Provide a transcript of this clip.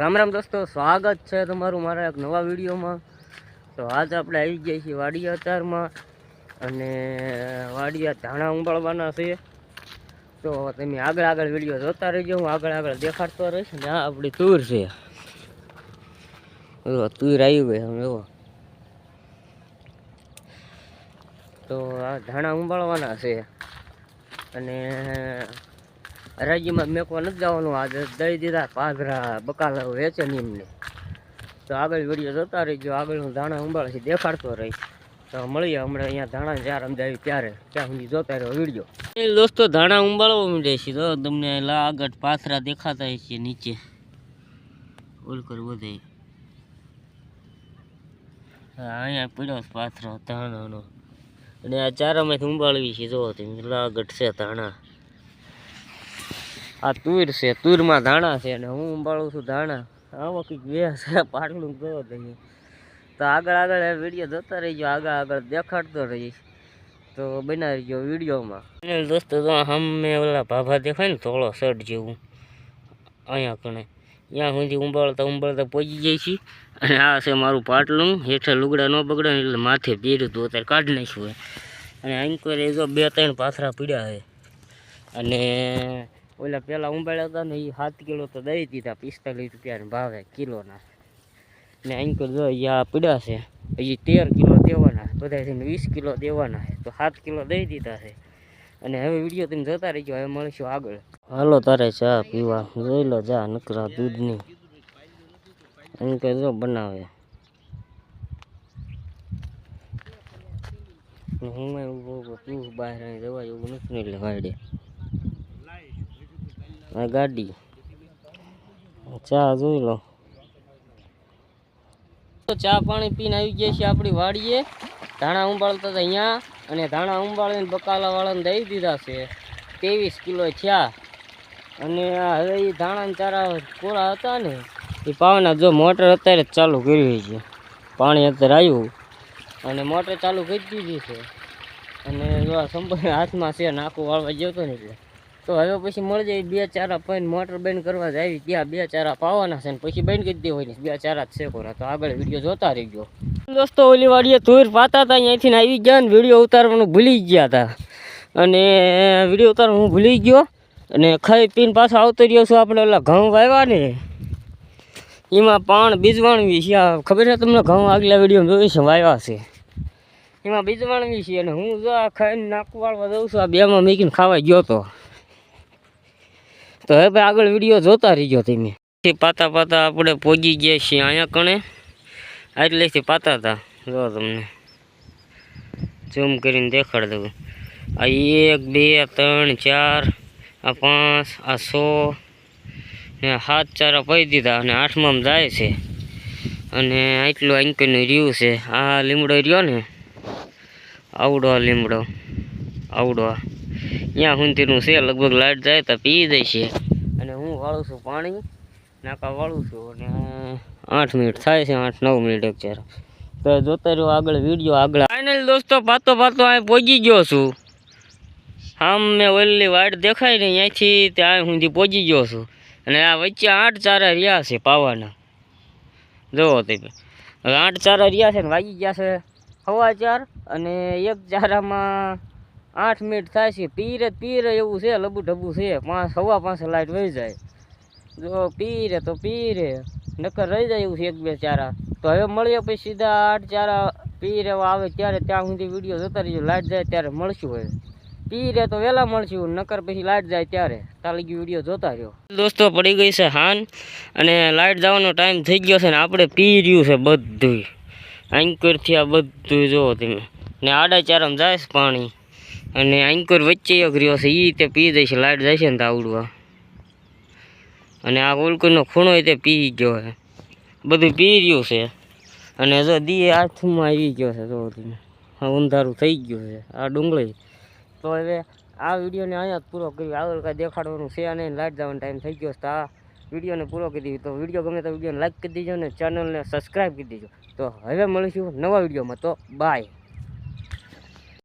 રામ રામ દોસ્તો, સ્વાગત છે તમારું મારા એક નવા વિડીયોમાં. તો આજ આપણે આવી ગયા છીએ વાડિયા અતારમાં અને વાડિયા ધાણા ઉંબાળવાના છે. તો તમે આગળ આગળ વીડિયો જોતા રહેજો, હું આગળ આગળ દેખાડતો રહીશ ને આ આપણી તુર છે. તુર આવી ગઈ હવે એવો તો આ ધાણા ઉંબાળવાના છે. અને હરાજીમાં મેકવા નથી જવાનું. આજે દઈ દીધા પાઘરા બકાલા વેચે ને એમને. તો આગળ વીડિયો જોતા રહીજો. આગળ હું ધાણા ઉંબાળથી દેખાડતો રહીશ. તો મળીએ હમણાં અહીંયા ધાણા ચાર રમજાવી ત્યારે. ત્યાં સુધી જોતા રહ્યો વીડિયો. દોસ્તો, ધાણા ઉંબાળવા માંડે છે તો તમને લા આગળ પાથરા દેખાતા છે નીચે. ઓલ કર વધે અહીંયા પડ્યો છે પાથરો, ધાણાનો. અને આ ચારામાંથી ઉંબાળવી છે. જો તમે લાગટ છે ધાણા. આ તુર છે, તુરમાં ધાણા છે અને હું ઉંબાળું છું ધાણા. આમાં કંઈક બે છે પાટલું ગયો તમે તો આગળ આગળ વીડિયો જોતા રહીજો, આગળ આગળ દેખાડતો રહીશ. તો બનાવી ગયો વિડીયોમાં. દોસ્તો, તો હમે ઓલા ભાભા દેખાય ને થોડો શર્ટ જેવું. અહીંયા કણે. ત્યાં સુધી ઉંબાળતા ઉંબાળતા પહોંચી જાય છે. અને આ છે મારું પાટલું. હેઠળ લુગડા ન બગડે એટલે માથે પહેર્યું હતું અત્યારે કાઢી નાખ્યું અને અંકર એ જો બે ત્રણ પાથરા પીડ્યા છે અને ઓલા પેલા ઉંબાળ્યા હતા ને એ સાત કિલો તો દઈ દીધા, પિસ્તાલીસ રૂપિયાના ભાવે કિલોના. ને અંકલ જો અહીંયા પીડા છે, હજી તેર કિલો દેવાના બધા થઈને વીસ કિલો દેવાના છે, તો સાત કિલો દઈ દીધા છે. અને હવે વીડિયો તમે જોતા રહીજો, હવે મળીશું આગળ. હાલો તારે ચા પીવા જોઈ લો જા, નકરા દૂધની. અંકલ જો બનાવે. હું ઊભો ઊભો તું બહાર જવા એવું નથી એટલે આ ગાડી. ચા જોઈ લો. તો ચા પાણી પીને આવી ગયા છે આપણી વાડીએ. ધાણા ઉંબાળતા હતા અહીંયા અને ધાણા ઉંબાળીને બકાલા વાળાને દઈ દીધા છે. ત્રેવીસ કિલો થયા. અને હવે એ ધાણાના ચારા કોળા હતા ને, એ પાવાના જો મોટર અત્યારે ચાલુ કરી છે. પાણી અત્યારે આવ્યું. અને મોટર ચાલુ કરી દીધી છે. અને જો આ સંપૂર્ણ હાથમાં છે નાખું વાળવા ગયો હતો ને એટલે. તો હવે પછી મળી જાય બે ચારા પૈન મોટર બંધ કરવા જાય ત્યાં બે ચારા પાવાના છે ને પછી બંધ કરી ને બે ચારા જ છે કોરા. તો આગળ વીડિયો જોતા ગયો દોસ્તો, ઓલી વાડીએ ધૂર પાતા હતા, અહીંયાથી આવી ગયા ને વીડિયો ઉતારવાનું ભૂલી ગયા હતા. અને વીડિયો ઉતારવાનું હું ભૂલી ગયો અને ખાઈ પીને પાછો આવતો રહ્યો છું આપણે ઓલા ઘઉં વાવ્યા ને એમાં પાણ બીજવાણવી છે. ખબર છે તમને ઘઉં આગલા વીડિયો જોયું છે વાવ્યા છે. એમાં બીજવાણવી છે અને હું જો આ ખાઈને નાકું વાળવા દઉં છું, આ બેમાં મૂકીને ખાવા ગયો તો. તો હવે આગળ વીડિયો જોતા રહીજો તમે. પાતા પાતા આપણે પહોંચી ગયા છીએ અહીંયા કણે. આટલેથી પાતા હતા. જો તમને. ઝૂમ કરીને દેખાડ દઉં. આ એક, બે ત્રણ, ચાર, આ પાંચ, આ સો, ને સાત ચારા પહી દીધા અને આઠમાં જાય છે. અને આટલું આંકનું રહ્યું છે. આ લીમડો રહ્યો ને? આવડો લીમડો. આવડો ત્યાં સુધીનું છે, લગભગ લાઈટ જાય તો પી જાય છે. અને હું વાળું છું પાણી, નાકા વાળું છું અને આઠ મિનિટ થાય છે, આઠ નવ મિનિટ એક ચાર તો જોતા રહ્યો આગળ વીડિયો આગળ. ફાઇનલ દોસ્તો, પાતો પાતો અહીં પહોંચી ગયો છું. આમ મેં ઓલી વાડ દેખાય ને અહીંયાથી ત્યાં સુધી પહોંચી ગયો છું. અને આ વચ્ચે આઠ ચારા રહ્યા છે પાવાના. જુઓ તમે. આઠ ચારા રહ્યા છે ને વાગી ગયા છે સવા ચાર અને એક ચારામાં આઠ મિનિટ થાય છે. પીરે પીરે એવું છે લબુ ઢબુ છે. પાંચ સવા પાંચ લાઈટ વહી જાય. જો પીરે તો પીરે, નકર રહી જાય એવું છે એક બે ચારા. તો હવે મળીએ પછી સીધા આઠ ચારા પીરે આવે ત્યારે ત્યાં સુધી વીડિયો જોતા રહીશું લાઇટ જાય ત્યારે મળશું હવે. પીરે તો વહેલા મળશું, નકર પછી લાઇટ જાય ત્યારે. તાલી ગયું વીડિયો જોતા રહ્યો. દોસ્તો પડી ગઈ છે હાન અને લાઇટ જવાનો ટાઈમ થઈ ગયો છે ને આપણે પી રહ્યું છે બધું એન્કરથી આ બધું જોવો તમે. ને આડા ચારામાં જાય છે પાણી. અને એન્કર વચ્ચે એક છે એ તે પી જશે લાઈટ છે ને તાવડવા અને આ ઓલકુરનો ખૂણો તે પી ગયો છે. બધું પી રહ્યું છે. અને જો દી હાથમાં આવી ગયો છે આ અંધારું થઈ ગયું છે, આ ડુંગળી. તો હવે આ વિડીયોને અહીંયા જ પૂરો કર્યો આગળ કાંઈ દેખાડવાનું છે અને લાઈટ જવાનો ટાઈમ થઈ ગયો છે. તો આ વિડીયોને પૂરો કરી દીધો. તો વીડિયો ગમે તો વિડીયોને લાઈક કરી દેજો અને ચેનલને સબસ્ક્રાઈબ કરી દેજો. તો હવે મળીશું નવા વિડીયોમાં. તો બાય.